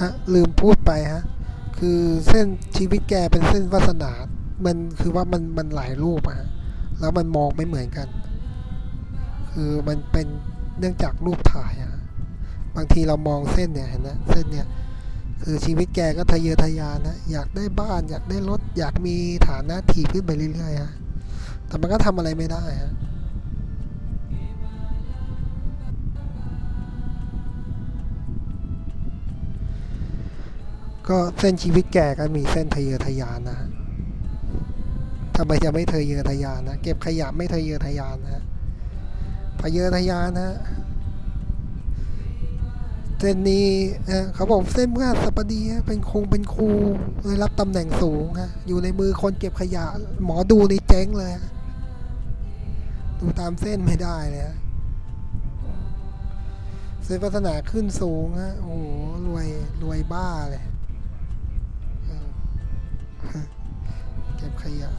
ฮะลืมพูดไปฮะคือเส้นชีวิตแกเป็นเส้นวาสนา มันคือว่ามันมันหลายรูปอะฮะแล้วมันมองไม่เหมือนกัน คือมันเป็นเนื่องจากรูปถ่ายอะบางทีเรามองเส้นเนี่ยเห็นนะเส้นเนี่ยคือชีวิตแกก็ทะเยอทะยานนะอยากได้บ้านอยากได้รถอยากมีฐานะถี่ขึ้นไปเรื่อยๆฮะแต่มันก็ทำอะไรไม่ได้ฮะ ก็เส้นชีวิตแกก็มีเส้นทะเยอทะยานนะทำไมจะไม่ทะเยอทะยานนะ เก็บขยะไม่ทะเยอทะยานนะทะเยอทะยานนะเส้นนี้นะเขาบอกเส้นเมื่อสัปดีเป็นคงเป็นครูเลยรับตำแหน่งสูงฮะอยู่ในมือคนเก็บขยะ หมอดูนี่เจ๊งเลย ดูตามเส้นไม่ได้เลยเส้นพัฒนาขึ้นสูงฮะโอ้โหรวยรวยบ้าเลย เก็บขยะ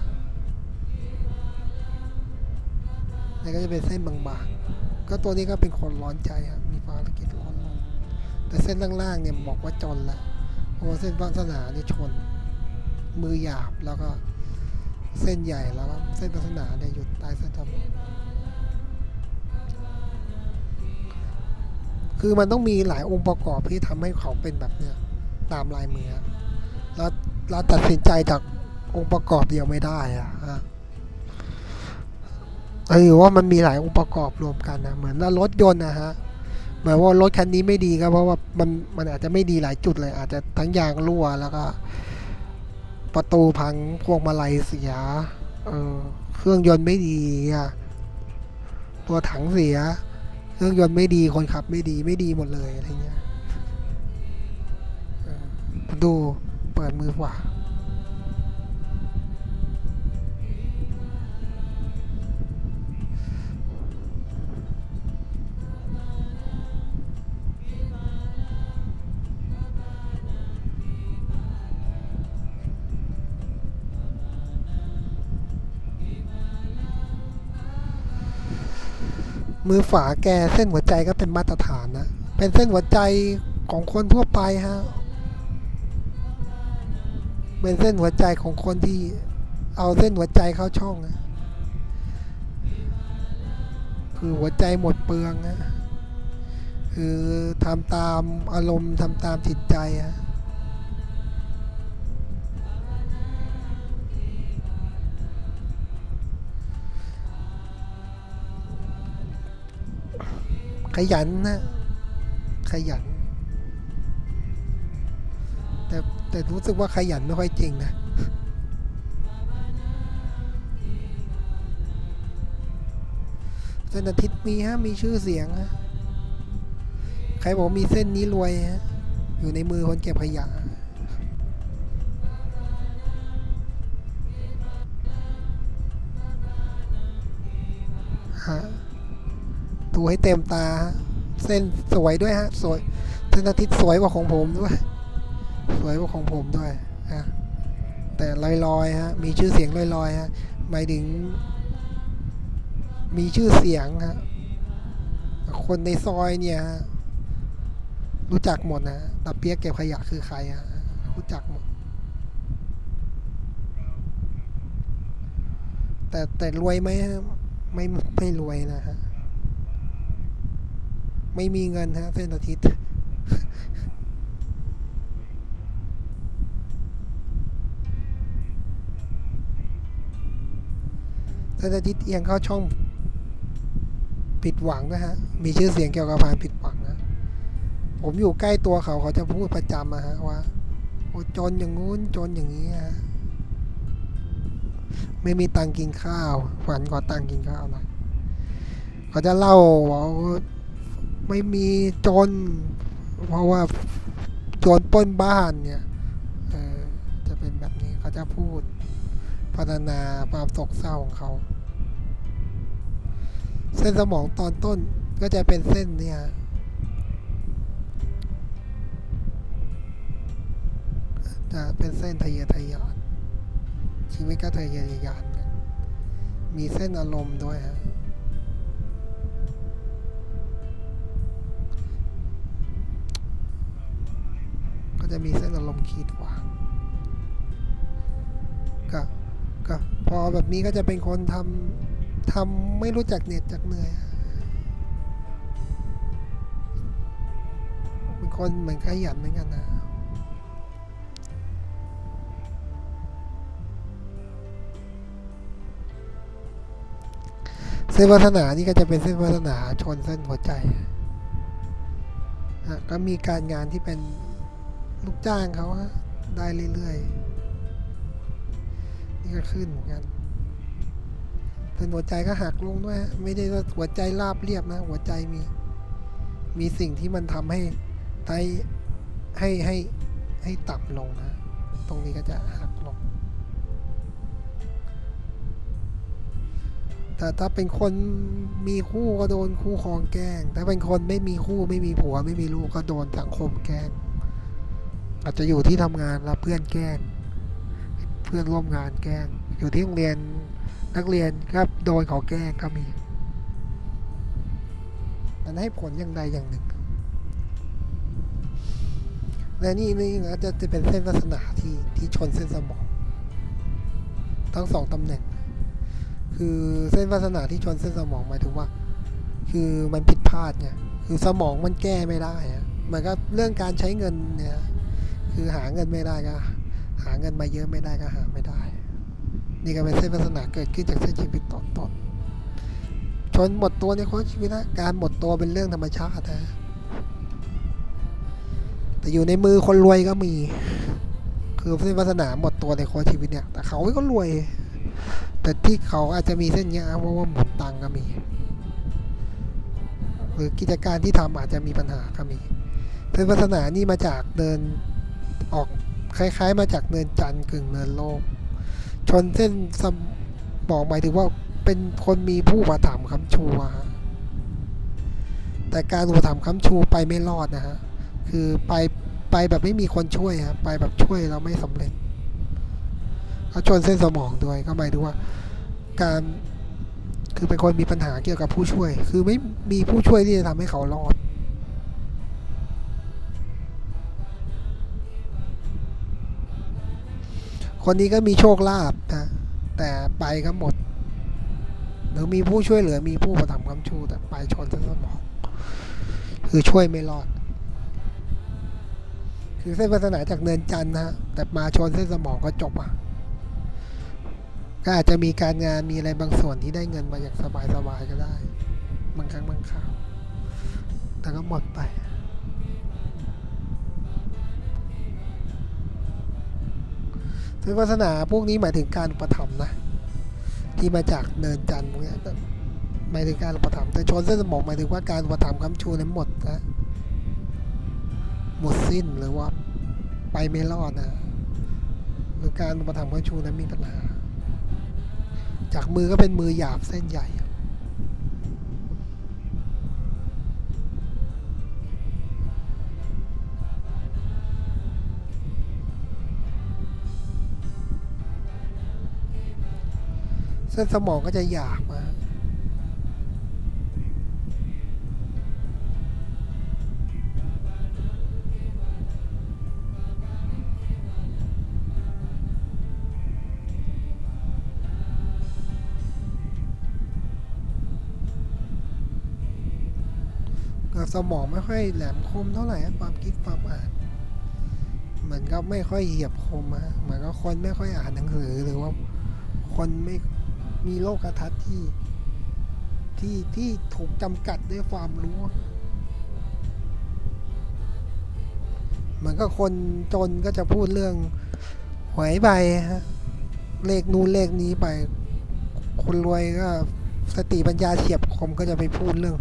นี่ก็จะเป็นเส้นบางๆ ก็ตัวนี้ก็เป็นคนร้อนใจครับ มีภารกิจร้อนลงแต่เส้นล่างๆเนี่ยบอกว่าจนละเพราะว่าเส้นวาสนาเนี่ยชน มือหยาบแล้วก็เส้นใหญ่แล้วเส้นวาสนาเนี่ยหยุดใต้เส้นสมองคือมันต้องมีหลายองค์ประกอบที่ทำให้เขาเป็นแบบเนี้ยตามลายมือ เราตัดสินใจจากองค์ประกอบเดียวไม่ได้อะฮะเออว่ามันมีหลายองค์ประกอบรวมกันนะเหมือนรถยนต์นะฮะหมายว่ารถคันนี้ไม่ดีก็เพราะว่ามันมันอาจจะไม่ดีหลายจุดเลย อาจจะทั้งยางรั่วแล้วก็ ประตูพังพวงมาลัยเสียเออเครื่องยนต์ไม่ดีอะตัวถังเสีย เครื่องยนต์ไม่ดีคนขับไม่ดีไม่ดีหมดเลยอะไรเงี้ยดู เปิดมือขวามือฝาแกเส้นหัวใจก็เป็นมาตรฐานนะ เป็นเส้นหัวใจของคนทั่วไปฮะ เป็นเส้นหัวใจของคนที่เอาเส้นหัวใจเข้าช่องอะคือหัวใจหมดเปลืองอะคือทำตามอารมณ์ทำตามจิตใจอะขยันนะ ขยัน แต่รู้สึกว่าขยันไม่ค่อยจริงนะเส้นอาทิตย์มีฮะ มีชื่อเสียงฮะใครบอกมีเส้นนี้รวยฮะ อยู่ในมือคนเก็บขยะฮะดูให้เต็มตา เส้นสวยด้วยฮะ สวยเส้นอาทิตย์สวยกว่าของผมด้วย สวยกว่าของผมด้วยฮะแต่ลอยๆฮะมีชื่อเสียงลอยๆฮะหมายถึง มีชื่อเสียงฮะคนในซอยเนี่ยรู้จักหมดนะตาเปียกเก็บขยะคือใครฮะรู้จักหมดแต่แต่รวยไหมฮะไม่ไม่รวยนะฮะไม่มีเงินฮะเส้นอาทิตย์ เส้นอาทิตย์เอียงเข้าช่องผิดหวังนะฮะ มีชื่อเสียงเกี่ยวกับความผิดหวังนะ ผมอยู่ใกล้ตัวเขาเขาจะพูดประจำอะฮะว่าโอ้จนอย่างงู้นจนอย่างนี้ฮะ ไม่มีตังค์กินข้าวฝันขอตังค์กินข้าวน่อยเขาจะเล่าว่าไม่มีจน เพราะว่าโจรปล้นบ้านเนี่ยจะเป็นแบบนี้เขาจะพูดพัฒนาความโศกเศร้าของเขา เส้นสมองตอนต้นก็จะเป็นเส้นเนี่ยจะเป็นเส้นทะเยอทะยานชีวิตก็ทะเยอทะยานมีเส้นอารมณ์ด้วยฮะก็จะมีเส้นอารมณ์ขีดขวางก็ก็พอแบบนี้ก็จะเป็นคนทำ ทำไม่รู้จักเหน็ดจากเหนื่อย เป็นคนเหมือนขยันเหมือนกันนะเส้นวัฒนานี่ก็จะเป็นเส้นวัฒนาชนเส้นหัวใจฮะก็มีการงานที่เป็นลูกจ้างเขาฮะได้เรื่อยๆ นี่ก็ขึ้นเหมือนกัน เส้นหัวใจก็หักลงด้วยฮะไม่ได้ว่าหัวใจราบเรียบนะ หัวใจมี มีสิ่งที่มันทำให้ให้ให้ให้ให้ต่ำลงนะตรงนี้ก็จะหักลง แต่ถ้าเป็นคนมีคู่ก็โดนคู่ครองแกล้ง ถ้าเป็นคนไม่มีคู่ไม่มีผัวไม่มีลูกก็โดนสังคมแกล้ง อาจจะอยู่ที่ทำงานแล้วเพื่อนแกล้ง เพื่อนร่วมงานแกล้ง อยู่ที่โรงเรียน นักเรียนก็โดนเขาแกล้งก็มี มันให้ผลอย่างใดอย่างหนึ่ง และนี่นี่นะจะจะเป็นเส้นลักษณะที่ที่ชนเส้นสมอง ทั้งสองตำแหน่ง คือเส้นวาสนาที่ชนเส้นสมองหมายถึงว่า คือมันผิดพลาดไงคือสมองมันแก้ไม่ได้อะมือนกับเรื่องการใช้เงินเนี่ย คือหาเงินไม่ได้ก็หาเงินมาเยอะไม่ได้ก็หาไม่ได้ นี่ก็เป็นเส้นวาสนาเกิดขึ้นจากเส้นชีวิตตอนตนชนหมดตัวในโค้ชชีวิตนะการหมดตัวเป็นเรื่องธรรมชาตินะแต่อยู่ในมือคนรวยก็มี คือเส้นวาสนาหมดตัวในโค้ชชีวิตเนี่ยแต่เขาก็รวย แต่ที่เขาอาจจะมีเส้นเนี้ยเพราะว่าหมุนตังค์ก็มีหรือกิจการที่ทำอาจจะมีปัญหาก็มีเส้นวาสนานี่มาจากเดินออกคล้าย ๆ มาจากเนินจันทร์กึ่งเนินโลก ชนเส้นสมบอกหมายถึงว่าเป็นคนมีผู้อุปถัมค้ำชูฮะแต่การอุปถัมภ์ค้ำชูไปไม่รอดนะฮะ คือไปไปแบบไม่มีคนช่วยฮะ ไปแบบช่วยเราไม่สำเร็จแล้วชนเส้นสมองด้วย ก็หมายถึงว่า การคือเป็นคนมีปัญหาเกี่ยวกับผู้ช่วย คือไม่มีผู้ช่วยที่จะทำให้เขารอด คนนี้ก็มีโชคลาภนะแต่ไปก็หมด หรือมีผู้ช่วยเหลือมีผู้ประทำคำชูแต่ไปชนเส้นสมองคือช่วยไม่รอด คือเส้นวาสนาจากเนินจันนะฮะแต่มาชนเส้นสมองก็จบอะก็อาจจะมีการงานมีอะไรบางส่วนที่ได้เงินมาอย่างสบายๆก็ได้ บางครั้งบางคราว แต่ก็หมดไป ซึ่งวาสนาพวกนี้หมายถึงการประถัมนะ ที่มาจากเนินจันทร์พวกนี้หมายถึงการอุปถัมแต่ชนเส้นสมองหมายถึงว่าการประถัมคำชูนั้นหมดนะหมดสิ้นหรือว่าไปไม่รอดนะหรือการประถัมคำชูนั้นมีปัญหา จากมือก็เป็นมือหยาบเส้นใหญ่ เส้นสมองก็จะหยาบมากก็สมองไม่ค่อยแหลมคมเท่าไหร่ความคิดความอ่านเหมือนก็ไม่ค่อยเหยียบคมอะเหมือนก็คนไม่ค่อยอ่านหนังสือหรือว่าคนไม่ มีโลกทัศน์ที่ที่ที่ถูกจำกัดด้วยความรู้ เหมือนก็คนจนก็จะพูดเรื่องหวยใบฮะเลขนู้นเลขนี้ไป คนรวยก็สติปัญญาเฉียบคมก็จะไปพูดเรื่อง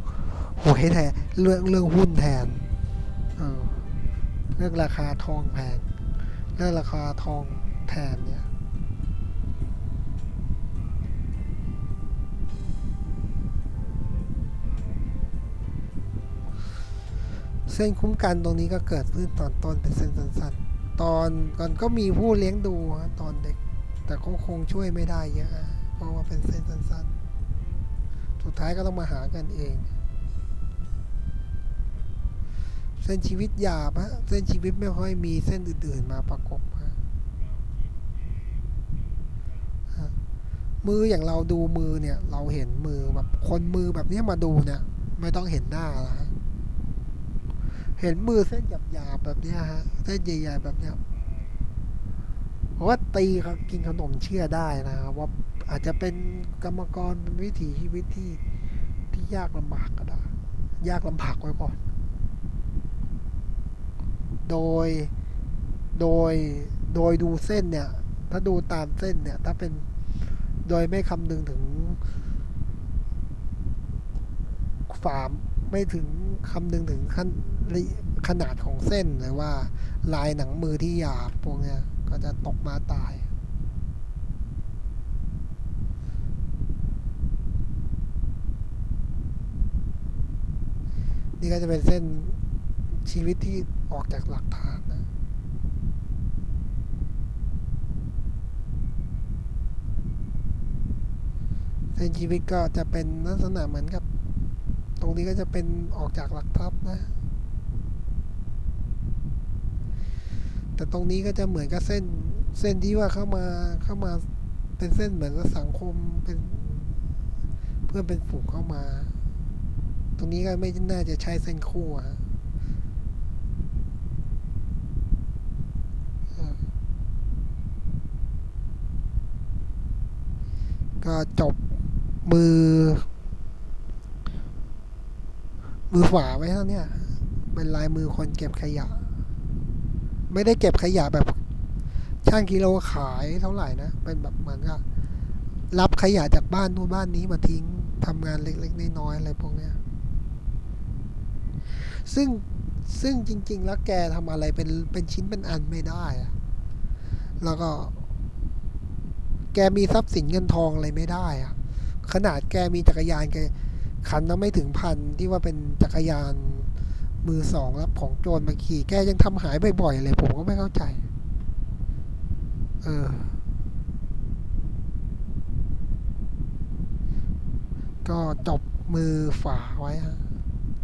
หวยแทนเรื่องเรื่องหุ้นแทนเออเรื่องราคาทองแพงเรื่องราคาทองแทนเนี่ย ส้นคุ้มกันตรงนี้ก็เกิดขึ้นตอนต้นเป็นเส้นสั้นๆ ตอนก่อนก็มีผู้เลี้ยงดูตอนเด็ก แต่ก็คงช่วยไม่ได้เยอะเพราะว่าเป็นเส้นสั้นๆ สุดท้ายก็ต้องมาหากันเอง เส้นชีวิตหยาบฮะเส้นชีวิตไม่ค่อยมีเส้นอื่นๆมาประกบฮะมืออย่างเราดูมือเนี่ย เราเห็นมือแบบคนมือแบบนี้มาดูเนี่ย ไม่ต้องเห็นหน้าละ เห็นมือเส้นหยาบๆแบบนี้ฮะ เส้นใหญ่ๆแบบนี้ยเพราะว่าตีเขากินขนมเชื่อได้นะครับว่าอาจจะเป็นกรรมกรเป็นวิถีชีวิตที่ที่ยากลำบากก็ได้ ยากลำบากไว้ก่อน โดยโดยโดยดูเส้นเนี่ย ถ้าดูตามเส้นเนี่ย ถ้าเป็นโดยไม่คำนึงถึงฝาม ไม่ถึงคำนึงถึงขั้นขนาดของเส้นหรือว่าลายหนังมือที่หยาบพวกเนี้ยก็จะตกมาตาย นี่ก็จะเป็นเส้นชีวิตที่ออกจากหลักฐานนะเส้นชีวิตก็จะเป็นลักษณะเหมือนกับ ตรงนี้ก็จะเป็นออกจากหลักทัพนะ แต่ตรงนี้ก็จะเหมือนกับเส้นเส้นที่ว่าเข้ามาเข้ามาเป็นเส้นเหมือนกับสังคมเป็น เพื่อนเป็นฝูงเข้ามา ตรงนี้ก็ไม่น่าจะใช้เส้นคู่อะฮะก็จบมือ มือขวาไว้เท่านี้เป็นลายมือคนเก็บขยะ ไม่ได้เก็บขยะแบบ ช่างกิโลขายเท่าไหร่นะ เป็นแบบเหมือนกับรับขยะจากบ้านนู้นบ้านนี้มาทิ้งทำงานเล็กๆน้อยๆอะไรพวกเนี้ย ซึ่งซึ่งจริง ๆ แล้วแกทำอะไรเป็นเป็นชิ้นเป็นอันไม่ได้อะแล้วก็ แกมีทรัพย์สินเงินทองอะไรไม่ได้อะขนาดแกมีจักรยานแก คันละไม่ถึงพันที่ว่าเป็นจักรยานมือสองรับของโจรมาขี่แกยังทำหายบ่อยๆเลยผมก็ไม่เข้าใจ เออ ก็จบมือฝาไว้ฮะ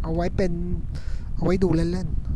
เอาไว้เป็น เอาไว้ดูเล่นๆ